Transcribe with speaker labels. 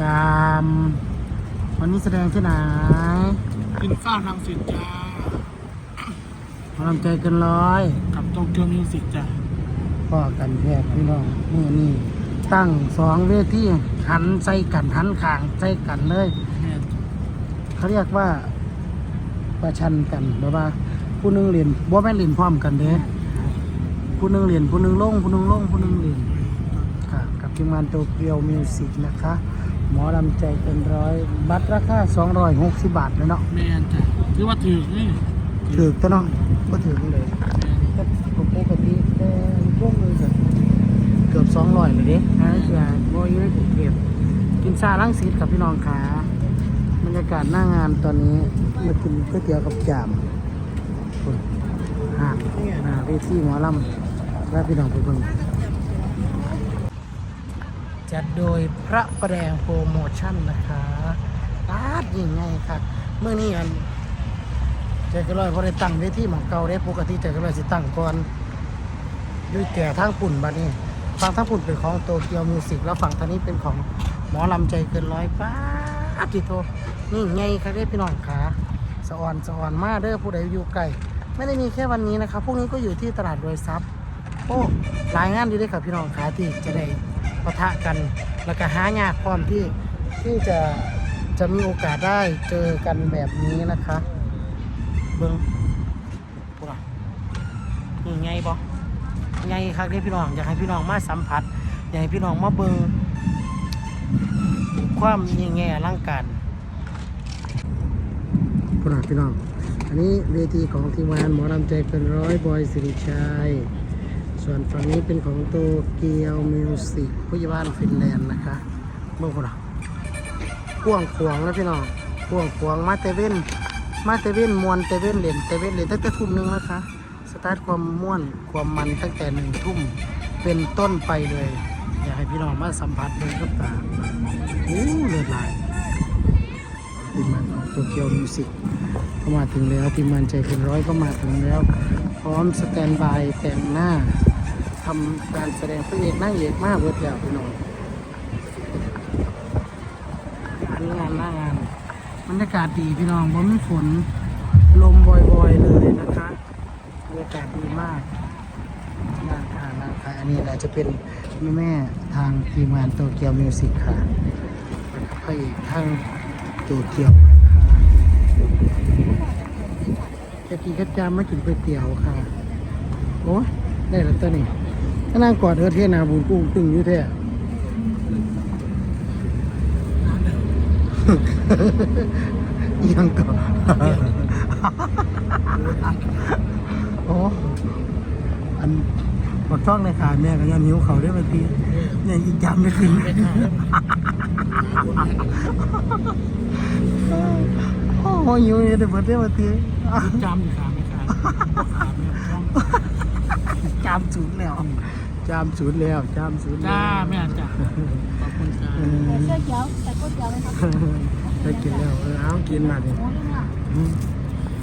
Speaker 1: กรรมวันนี้แสดงที่ไหน
Speaker 2: กินข้าวทางสิทธิ์จ้า
Speaker 1: พลังใจเกันร้อย
Speaker 2: กับโตเกียวมิวสิกจ้า
Speaker 1: พ่อกันแพทย์พี่น้องมือนี่ตั้งสองเวทีหันใส่กันหันขางใส่กันเลย
Speaker 2: แม่น
Speaker 1: เขาเรียกว่า ประชันกันแบบว่าผู้หนึงเรียนบ่แม่นเรียนพร้อมกันเด้ผู้หนึงเรียนผู้หนึงลงผู้หนึงลงผู้หนึงเรียนค่ะกับทีมงานโตเกียวมิวสิกนะคะ หมอลำใจเป็นร้อยบัตรราคา260 บาทเลยเนาะ
Speaker 2: แม่นจ้ะถือว่าถือนี่
Speaker 1: ถือตัวเนาะก็ถือกันเลยก็ปกติแต่ช่วงนึงก็เกือบ200เลยเด้นะคือบ่อยู่ในกรุงเทพกินซาลังสิตกับพี่น้องขาบรรยากาศหน้างานตอนนี้มากินก๋วยเตี๋ยวกับจามหาดหาเวทีหมอลำและพี่น้องไปเบิ่ง จัดโดยพระประแดงโปรโมชั่นนะคะตาดยิ่งไงครับเมื่อนี้อันใจก็ลอยพอได้ตั้งเวทีหมองเก่าได้ปกติใจก็ลอยสิตั้งก่อนด้วยแก่ทางปุ่นบัดนี้ฝั่งทางปุ่นเป็นของโตเกียวมิวสิกแล้วฝั่งทางนี้เป็นของหมอลำใจเกินร้อยป้าดจิโตนี่ไงครับเด้พี่น้องขาสะออนสะออนมาเด้อผู้ใดอยู่ไกลไม่ได้มีแค่วันนี้นะครับพวกนี้ก็อยู่ที่ตลาดโดยซับโอ้หลายงานดีด้วยครับพี่น้องขาที่จะได้ ปะทะกัน แล้วก็หายากพร้อมที่ที่จะจะมีโอกาสได้เจอกันแบบนี้นะคะเบิ้งพวกเรานี่ไงบอไงครับนี่พี่น้องอยากให้พี่น้องมาสัมผัสอยากให้พี่น้องมาเบิ้งความยิ่งใหญ่อลังการพวกเราพี่น้อง อันนี้เวทีของทีมงานหมอลำใจเป็นร้อยบอยสิริชัย ส่วนฝั่งนี้เป็นของโตเกียวมิวสิกผู้ใหญ่บ้านฟินแลนด์นะคะเมื่อคนละกว้างขวางแล้วพี่น้องกว้างขวางมาเตเว่นมาเตเว่นมวนเตเว่นเล่นเตเว่นเล่นตั้งแต่ทุ่มหนึงนะคะ สตาร์ทความม่วนความมันตั้งแต่หนึ่งทุ่มเป็นต้นไปเลย อยากให้พี่น้องมาสัมผัสด้วยกับตาโอ้เลือดลายทีมงานของโตเกียวมิวสิกก็มาถึงแล้วทีมงานใจเป็นร้อยก็มาถึงแล้ว พร้อมสแตนบายแต่งหน้า ทำการแสดงพระเอกนางเอกมากเวิร์ดแล้วพี่น้องอันนี้งานหน้างานบรรยากาศดีพี่น้องบ่มีฝนลมบ่อยๆเลยนะคะบรรยากาศดีมากน่าทานน่าทานอันนี้แหละจะเป็นแม่แม่ทางทีมงานโตเกียวมิวสิกค่ะพระเอกทางโตเกียวนะคะจะกินกระจามมากินก๋วยเตี๋ยวค่ะ โอ้ได้แล้วตัวนี้ ถ้านางกอดเออเทนาบุญกุ้งตึงอยู่แท้ยังก่อนโอ้อันบักช่องในขาแม่ก็ยันหิวเขาได้บางทีเนี่ยอีกจำไม่ขึ้นโอ้โหหิวเนี่ยแต่เบิดได้บางที
Speaker 2: จำอยู่ขาไม่ขาด
Speaker 1: จามศูนย์แล้ว จามศูนย์แล้วจามศูนย์แล้ว
Speaker 2: จ้าแม่จ้ะขอบคุณจ้า
Speaker 1: เออ
Speaker 3: เสื้อเขียวใส่ก๋วยเตี๋ยวไหมครับ
Speaker 1: ได้กินแล้วเออเอากินมาดิ
Speaker 3: โอ้ยเนี่ย
Speaker 1: อืม